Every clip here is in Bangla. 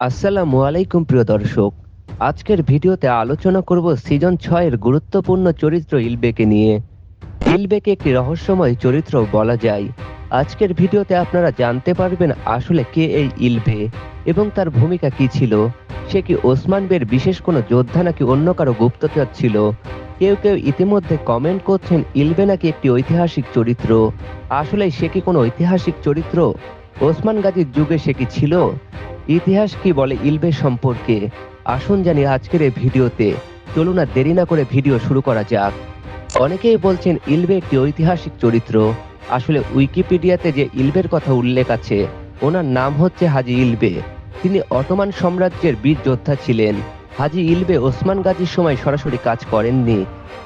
আসসালামু আলাইকুম, প্রিয় দর্শক। আজকের ভিডিওতে আলোচনা করব সিজন ছয়ের গুরুত্বপূর্ণ চরিত্র ইলবেকে নিয়ে। ইলবেকে একটি রহস্যময় চরিত্র বলা যায়। আজকের ভিডিওতে আপনারা জানতে পারবেন আসলে কে এই ইলবে এবং তার ভূমিকা কি ছিল। সে কি ওসমান বের বিশেষ কোনো যোদ্ধা নাকি অন্য কারও গুপ্তচর ছিল? কেউ কেউ ইতিমধ্যে কমেন্ট করছেন, ইলবে নাকি একটি ঐতিহাসিক চরিত্র। আসলে সে কি কোনো ঐতিহাসিক চরিত্র? ওসমান গাজীর যুগে সে কি ছিল? ইতিহাস কি বলে ইলবে সম্পর্কে? আসুন জানি আজকের এই ভিডিওতে। চলুন আর দেরি না করে ভিডিও শুরু করা যাক। অনেকেই বলছেন ইলবে একটি ঐতিহাসিক চরিত্র। আসলে উইকিপিডিয়াতে যে ইলবের কথা উল্লেখ আছে, ওনার নাম হচ্ছে হাজি ইলবে তিনি অটোমান সাম্রাজ্যের বীর যোদ্ধা ছিলেন। হাজি ইলবে ওসমান গাজীর সময় সরাসরি কাজ করেননি।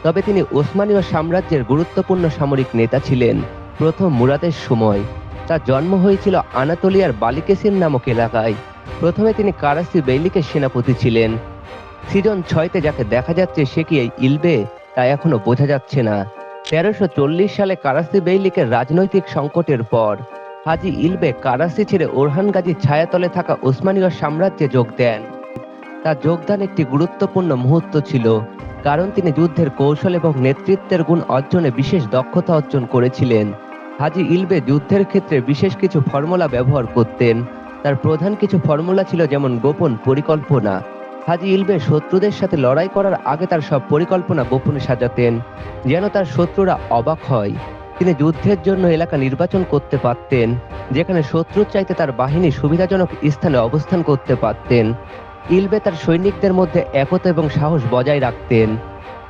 তবে তিনি ওসমানীয় সাম্রাজ্যের গুরুত্বপূর্ণ সামরিক নেতা ছিলেন প্রথম মুরাদের সময়। তার জন্ম হয়েছিল আনাতোলিয়ার বালিকেসিন নামক এলাকায়। প্রথমে তিনি কারাসি বেইলিকের সেনাপতি ছিলেন। সিজন ছয়তে যাকে দেখা যাচ্ছে সে কি এই ইলবে, তা এখনও বোঝা যাচ্ছে না। তেরোশো চল্লিশ সালে কারাসি বেইলিকের রাজনৈতিক সংকটের পর, হাজি ইলবে কারাসি ছেড়ে ওরহান গাজীর ছায়াতলে থাকা ওসমানীয় সাম্রাজ্যে যোগ দেন। তার যোগদান একটি গুরুত্বপূর্ণ মুহূর্ত ছিল, কারণ তিনি যুদ্ধের কৌশল এবং নেতৃত্বের গুণ অর্জনে বিশেষ দক্ষতা অর্জন করেছিলেন। হাজি ইলবে যুদ্ধের ক্ষেত্রে বিশেষ কিছু ফর্মুলা ব্যবহার করতেন তার প্রধান কিছু ফর্মুলা ছিল যেমন গোপন পরিকল্পনা। হাজি ইলবে শত্রুদের সাথে লড়াই করার আগে তার সব পরিকল্পনা গোপনে সাজাতেন, যেন তার শত্রুরা অবাক হয়। তিনি যুদ্ধের জন্য এলাকা নির্বাচন করতে পারতেন, যেখানে শত্রুর চাইতে তার বাহিনী সুবিধাজনক স্থানে অবস্থান করতে পারতেন। ইলবে তার সৈনিকদের মধ্যে একতা এবং সাহস বজায় রাখতেন।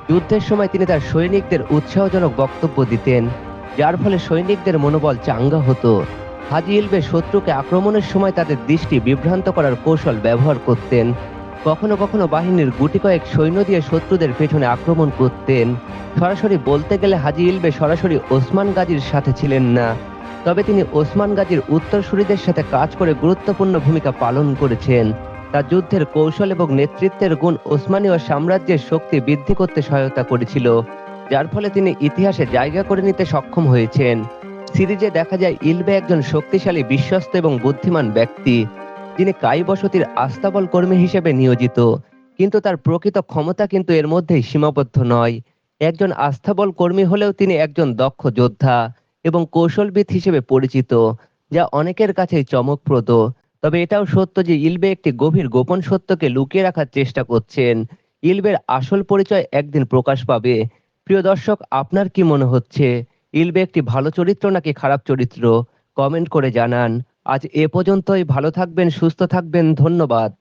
যুদ্ধের সময় তিনি তার সৈনিকদের উৎসাহজনক বক্তব্য দিতেন, যার ফলে সৈনিকদের মনোবল চাঙ্গা হতো। হাজি ইলবে শত্রুকে আক্রমণের সময় তাদের দৃষ্টি বিভ্রান্ত করার কৌশল ব্যবহার করতেন। কখনো কখনো বাহিনীর গুটি কয়েক সৈন্য দিয়ে শত্রুদের পেছনে আক্রমণ করতেন। সরাসরি বলতে গেলে হাজি ইলবে সরাসরি ওসমান গাজীর সাথে ছিলেন না। তবে তিনি ওসমান গাজীর উত্তরসূরিদের সাথে কাজ করে গুরুত্বপূর্ণ ভূমিকা পালন করেছেন। তার যুদ্ধের কৌশল এবং নেতৃত্বের গুণ ওসমানীয় সাম্রাজ্যের শক্তি বৃদ্ধি করতে সহায়তা করেছিল, যার ফলে তিনি ইতিহাসে জায়গা করে নিতে সক্ষম হয়েছেন। সিরিজে দেখা যায় ইলবে একজন শক্তিশালী, বিশ্বস্ত এবং বুদ্ধিমান ব্যক্তি, যিনি কাই বসতির আস্তাবল কর্মী হিসেবে নিয়োজিত। কিন্তু তার প্রকৃত ক্ষমতা কিন্তু এর মধ্যেই সীমাবদ্ধ নয়। একজন আস্থাবল কর্মী হলেও তিনি একজন দক্ষ যোদ্ধা এবং কৌশলবিদ হিসেবে পরিচিত, যা অনেকের কাছেই চমকপ্রদ। তবে এটাও সত্য যে ইলবে একটি গভীর গোপন সত্যকে লুকিয়ে রাখার চেষ্টা করছেন। ইলবের আসল পরিচয় একদিন প্রকাশ পাবে। প্রিয় দর্শক, আপনার কি মনে হচ্ছে? ইলবে একটি ভালো চরিত্র নাকি খারাপ চরিত্র? কমেন্ট করে জানান। আজ এ পর্যন্তই। ভালো থাকবেন, সুস্থ থাকবেন। ধন্যবাদ।